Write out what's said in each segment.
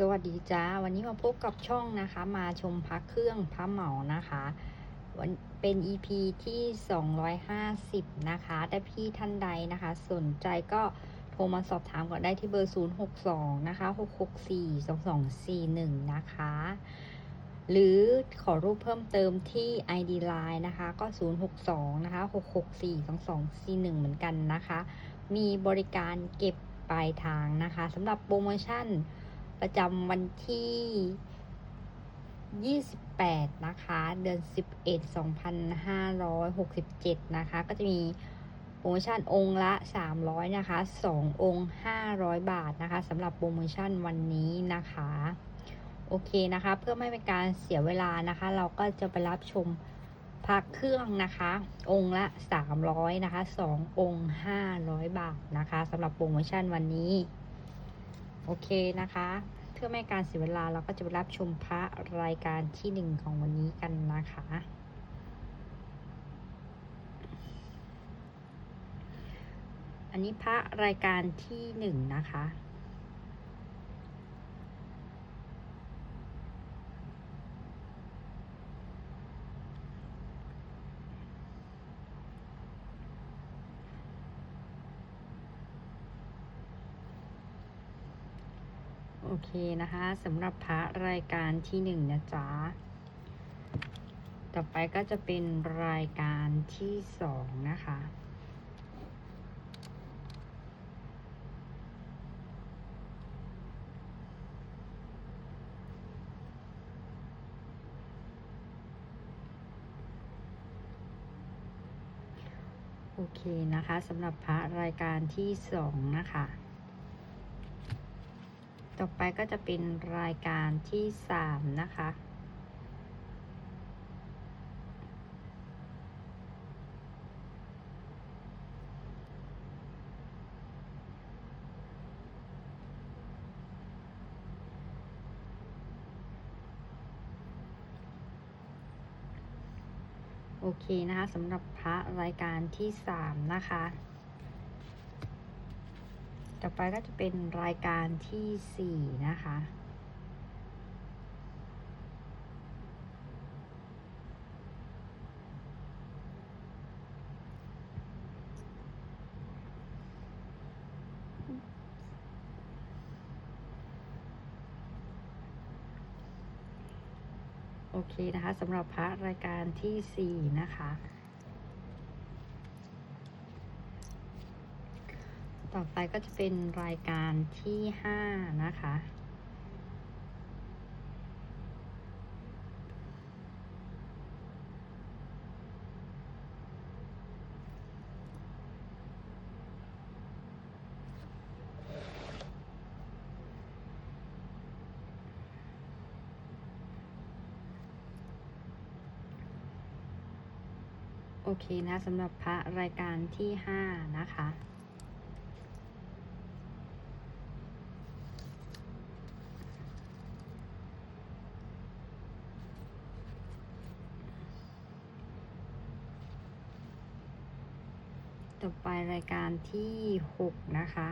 สวัสดีจ้า วันนี้มาพบกับช่องนะคะ มาชมพระเครื่องพระเหมานะคะวันเป็น EP ที่ 250 นะคะถ้าพี่ท่านใดนะคะ สนใจก็โทรมาสอบถามก่อนได้ที่เบอร์ 062 นะคะ 664 2241 นะคะ หรือขอรูปเพิ่มเติมที่ ID Line นะคะ ก็ 062 นะคะ 664 2241 เหมือนกันนะคะ มีบริการเก็บปลายทางนะคะสำหรับโปรโมชั่น ประจำวันที่ 28 นะคะ เดือน 11 2567 นะคะ ก็จะมีโปรโมชั่นองค์ละ 300 นะคะ 2 องค์ 500 บาทนะคะสำหรับโปรโมชั่นวันนี้นะคะ โอเคนะคะ เพื่อไม่เป็นการเสียเวลานะคะ เราก็จะไปรับชมพักเครื่องนะคะ องค์ละ 300 นะคะ 2 องค์ 500 บาทนะคะสำหรับโปรโมชั่นวันนี้ โอเคนะคะ เพื่อไม่การเสียเวลาเราก็จะไปรับชมพระรายการที่หนึ่งของวันนี้กันนะคะ อันนี้พระรายการที่หนึ่งนะคะ เคนะคะสำหรับพระรายการที่หนึ่งนะจ๊ะ ต่อไปก็จะเป็นรายการที่สองนะคะโอเคนะคะสำหรับพระรายการที่สองนะคะ ต่อไปก็จะเป็นรายการที่สามนะคะ โอเคนะคะสำหรับพระรายการที่สามนะคะ ต่อไปก็จะเป็นรายการที่สี่นะคะ โอเคนะคะสำหรับพระรายการที่สี่นะคะ ต่อไปก็จะเป็นรายการที่ห้านะคะ โอเคนะสำหรับพระรายการที่ห้านะคะ ต่อไปรายการที่หกนะคะ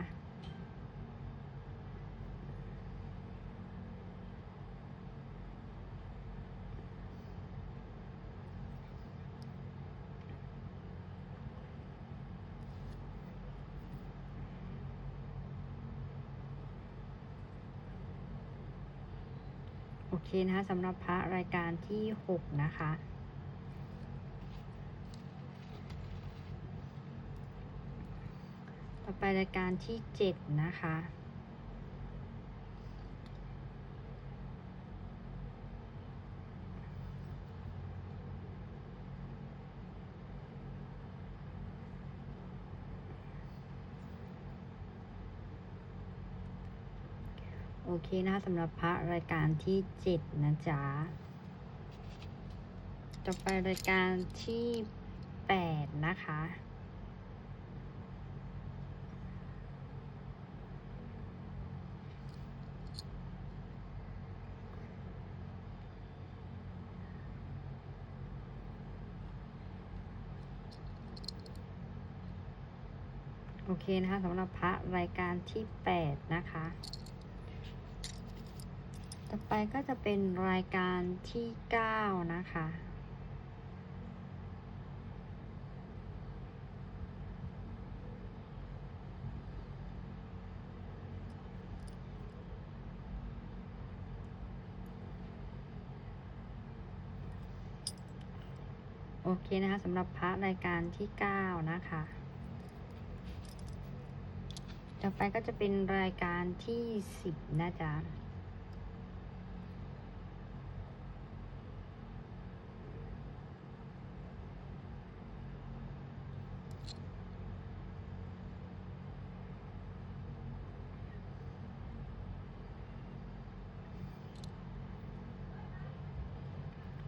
โอเคนะคะสำหรับพระรายการที่หกนะคะ ต่อไปรายการที่เจ็ดนะคะโอเคนะสำหรับพระรายการที่เจ็ดนะจ๊ะต่อไปรายการที่แปดนะคะ โอเคนะคะสำหรับพระรายการที่แปดนะคะ ต่อไปก็จะเป็นรายการที่9นะคะโอเคนะคะสำหรับพระรายการที่ 9 นะคะ ต่อไปก็จะเป็นรายการที่10นะจ๊ะ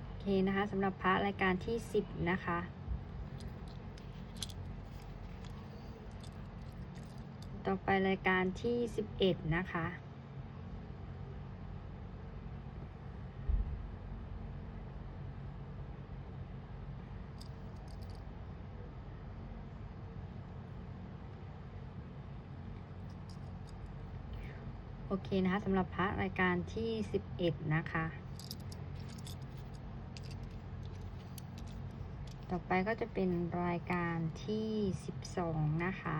โอเคนะคะสำหรับพระรายการที่ 10 นะคะ ต่ อไปรายการที่11นะคะ โอเคนะคะสำหรับพระรายการที่11นะคะต่อไปก็จะเป็นรายการที่ 12 นะคะ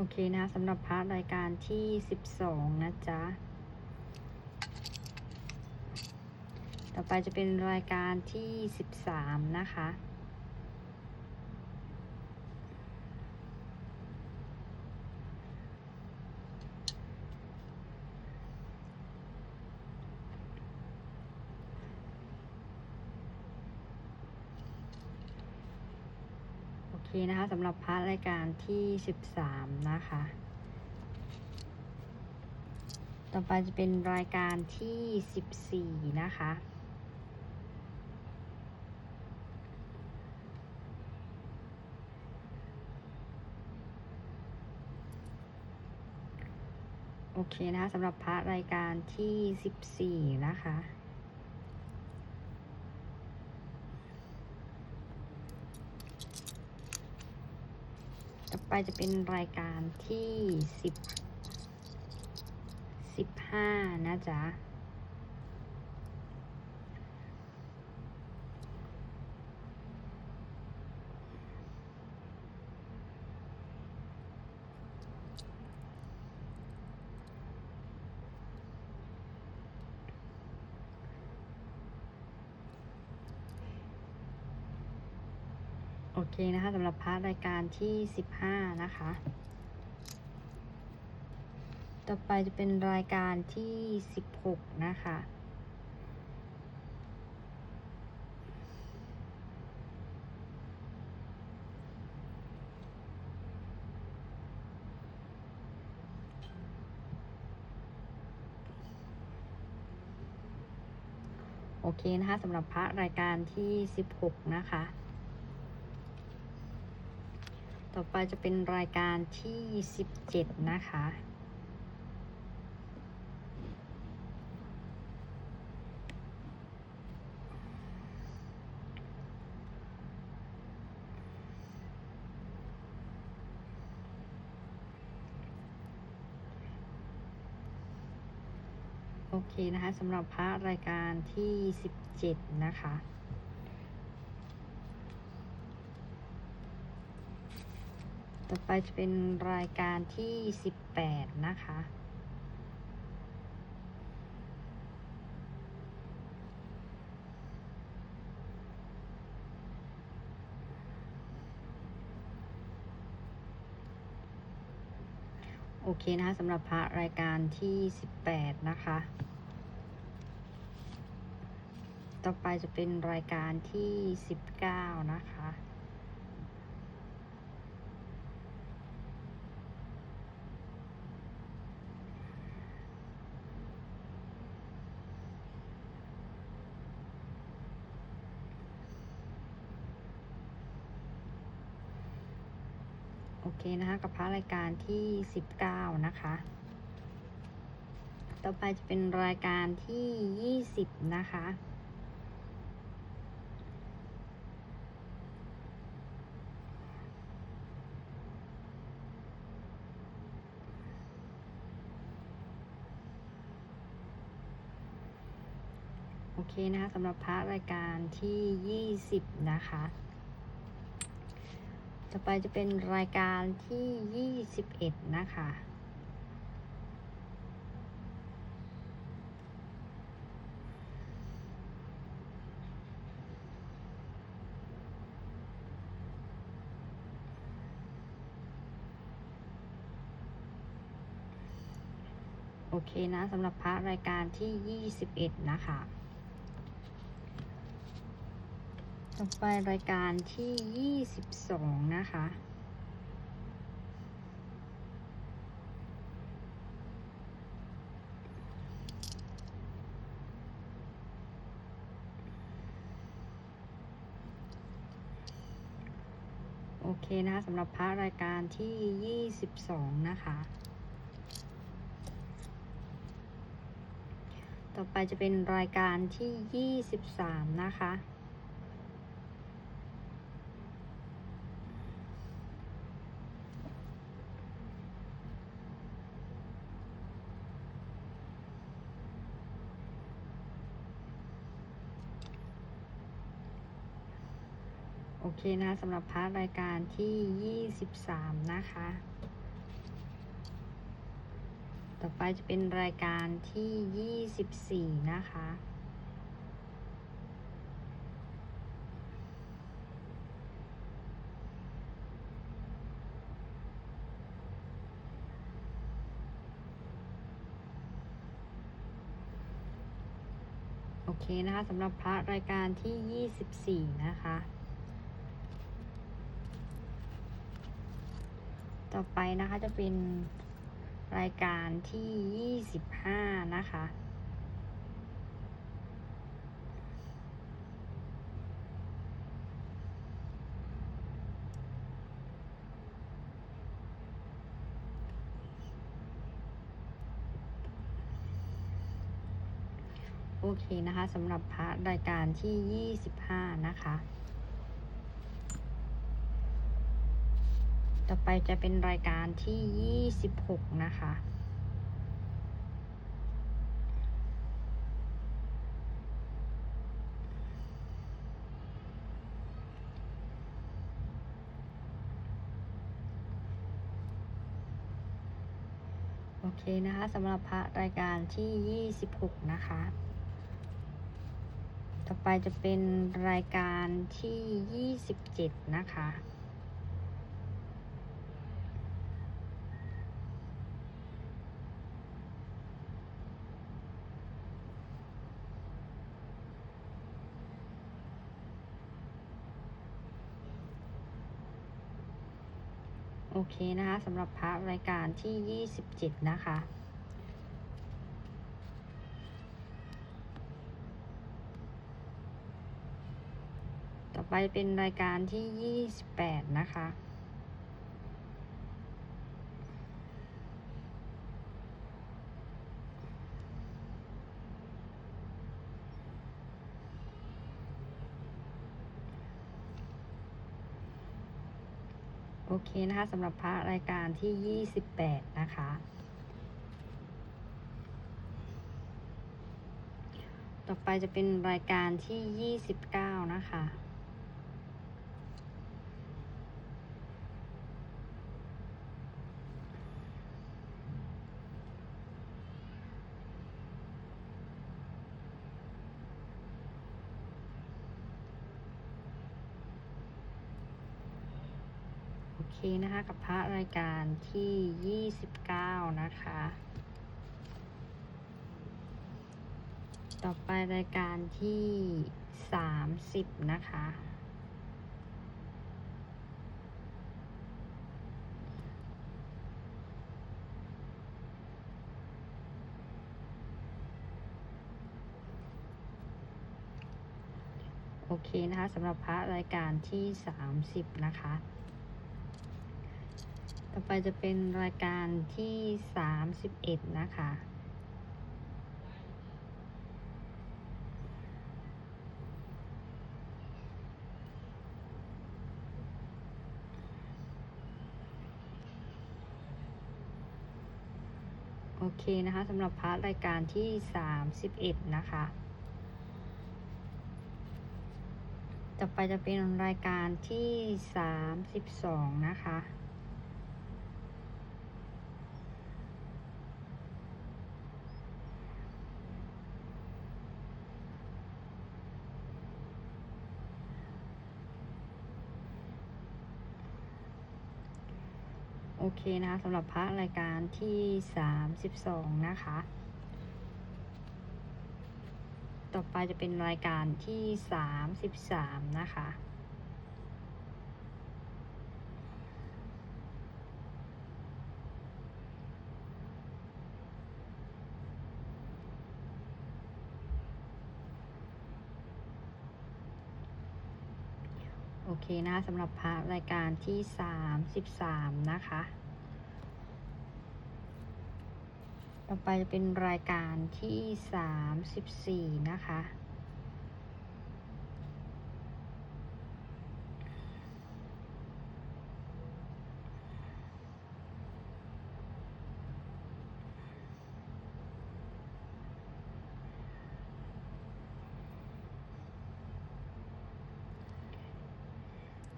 โอเคนะสำหรับพาร์ทรายการที่ 12 นะจ๊ะ ต่อไปจะเป็นรายการที่ 13 นะคะ โอเคนะคะสำหรับพาร์ทรายการที่ 13 นะคะ ต่อไปจะเป็นรายการที่ 14 นะคะโอเคนะคะสำหรับพาร์ทรายการที่ 14 นะคะ ไปจะเป็นรายการที่สิบสิบห้านะจ๊ะ เคนะคะสำหรับพาร์ทรายการที่ 15 นะคะ ต่อไปจะเป็นรายการที่ 16 นะคะโอเคนะคะสำหรับพระรายการที่ 16 นะคะ ต่อไปจะเป็นรายการที่17นะคะ โอเคนะคะสำหรับพระรายการที่17นะคะ ต่อไปจะเป็นรายการที่ 18 นะคะ โอเคนะคะสำหรับพระรายการที่ 18 นะคะ ต่อไปจะเป็นรายการที่ 19 นะคะ เคนะคะกับพระรายการที่ 19 นะคะ ต่อไปจะเป็นรายการที่สิบนะคะโอเคนะคะสำหรับพระรายการที่ยี่สิบนะคะ ต่อไปจะเป็นรายการที่ยี่สิบเอ็ดนะคะ โอเคนะสำหรับพระรายการที่ 21 นะคะ ต่อไปรายการที่ 22 นะคะ โอเคนะคะสำหรับพระรายการที่ 22 นะคะ ต่อไปจะเป็นรายการที่ 23 นะคะ เคนะสำหรับพาร์ทรายการที่ 23 นะคะ ต่อไปจะเป็นรายการที่ 24 นะคะโอเคนะคะสำหรับพระรายการที่ 24 นะคะ ต่อไปนะคะจะเป็นรายการที่25นะคะ โอเคนะคะสำหรับพระรายการที่25นะคะ ต่อไปจะเป็นรายการที่ 26 นะคะ โอเคนะคะสำหรับพระรายการที่ 26 นะคะ ต่อไปจะเป็นรายการที่ 27 นะคะ โอเคนะคะสำหรับพระรายการที่ 27 นะคะ ต่อไปเป็นรายการที่ 28 นะคะ เคนะคะสำหรับพระรายการที่ 28 นะคะ ต่อไปจะเป็นรายการที่ 29 นะคะ โอเค นะคะกับพระรายการที่ 29 นะคะ ต่อไปรายการที่ 30 นะคะ โอเคนะคะสำหรับพระรายการที่ 30 นะคะ ต่อไปจะเป็นรายการที่ 31 นะคะ โอเคนะคะสำหรับพาร์ทรายการที่ 31 นะคะ ต่อไปจะเป็นรายการที่ 32 นะคะ เคนะคะสำหรับพระรายการที่สามสิบสองนะคะ ต่อไปจะเป็นรายการที่สามสิบสามนะคะโอเคนะคะสำหรับพระรายการที่สามสิบสามนะคะ ต่อไปจะเป็นรายการที่สามสิบสี่นะคะ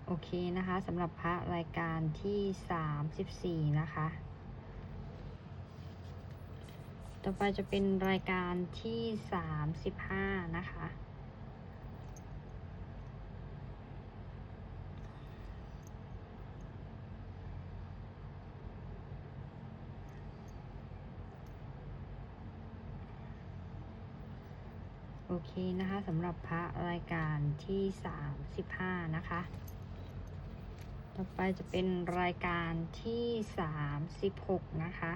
โอเคนะคะสำหรับพระรายการที่สามสิบสี่นะคะ ต่อไปจะเป็นรายการที่สามสิบห้านะคะ โอเคนะคะสำหรับพระรายการที่สามสิบห้านะคะ ต่อไปจะเป็นรายการที่สามสิบหกนะคะ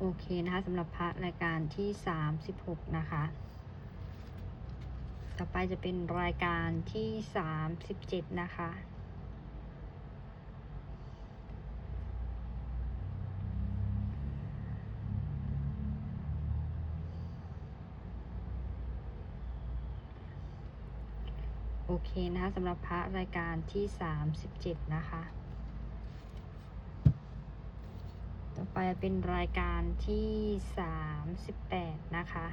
โอเคนะคะสำหรับพระรายการที่สามสิบหกนะคะ ต่อไปจะเป็นรายการที่สามสิบเจ็ดนะคะโอเคนะคะสำหรับพระรายการที่สามสิบเจ็ดนะคะ ต่อ ไปเป็นรายการที่สามสิบแปดนะคะ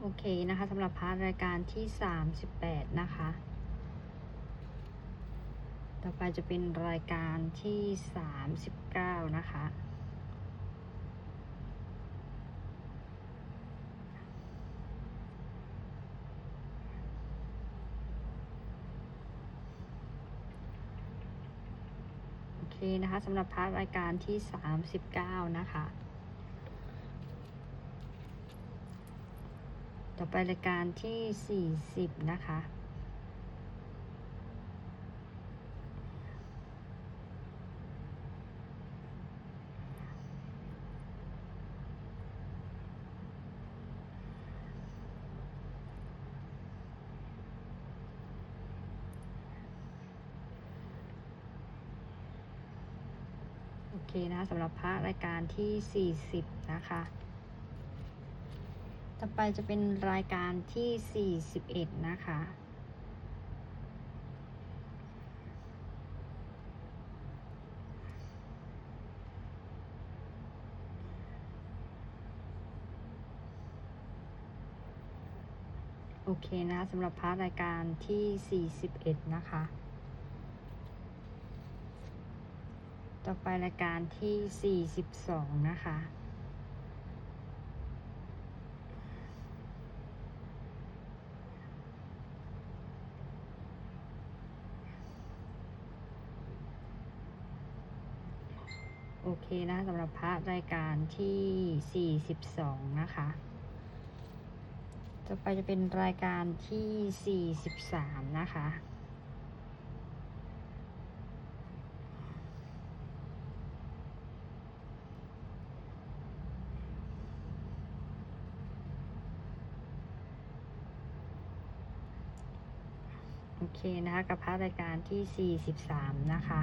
โอเคนะคะสำหรับพาร์ทรายการที่ 38 นะคะ อไปจะเป็นรายการที่ 39 นะคะ โอเคนะคะสำหรับพาร์ทรายการที่ 39 นะคะ ต่อไปรายการที่ 40 นะคะ โอเคนะคะ สำหรับพระรายการที่ 40 นะคะ ต่อไปจะเป็นรายการที่ 41 นะคะโอเคนะสำหรับพาร์ทรายการที่ 41 นะคะ ต่อไปรายการที่ 42 นะคะ โอเคนะสำหรับพระรายการที่ 42 นะคะ ต่อไปจะเป็นรายการที่ 43 นะคะ เคนะคะกับพระรายการที่ 43 นะคะ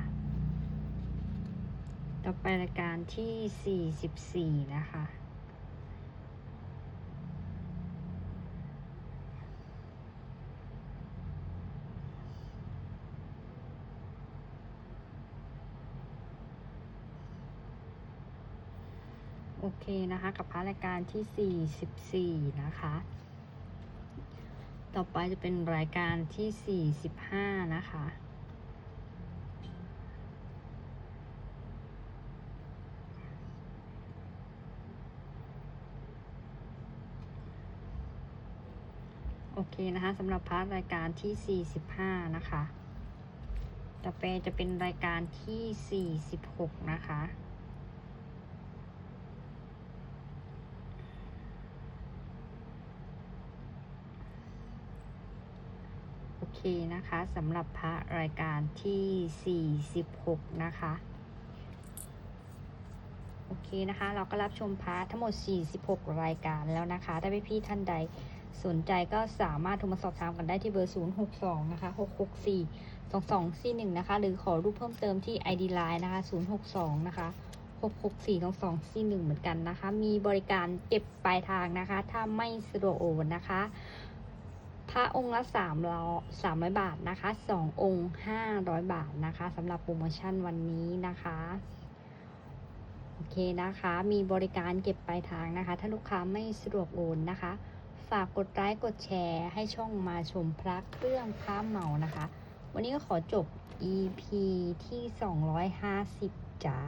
ต่อไปรายการที่ 44 นะคะโอเคนะคะ กับพระรายการที่ 44 นะคะ ต่อไปจะเป็นรายการที่ 45 นะคะ โอเคนะคะสำหรับพาร์ทรายการที่ 45 นะคะ ต่อไปจะเป็นรายการที่ 46 นะคะ เคนะคะสำหรับพระรายการที่ 46 นะคะ โอเคนะคะ เราก็รับชมพร์ททั้งหมด 46 รายการแล้วนะคะ ถ้าพี่ๆท่านใดสนใจก็สามารถโทรมาสอบถามกันได้ที่เบอร์ 062 นะคะ 664 2241 นะคะ หรือขอรูปเพิ่มเติมที่ ID Line นะคะ 062 นะคะ 664 2241 เหมือนกันนะคะ มีบริการเก็บปลายทางนะคะ ถ้าไม่สะดวกโอนนะคะ พระองค์ละ3ร้อย300บาทนะคะ2องค์500บาทนะคะสำหรับโปรโมชั่นวันนี้นะคะโอเคนะคะ มีบริการเก็บปลายทางนะคะ ถ้าลูกค้าไม่สะดวกโอนนะคะ ฝากกดไลค์กดแชร์ให้ช่องมาชมพระเครื่องพระเหมานะคะ วันนี้ก็ขอจบ EP ที่ 250 จ้า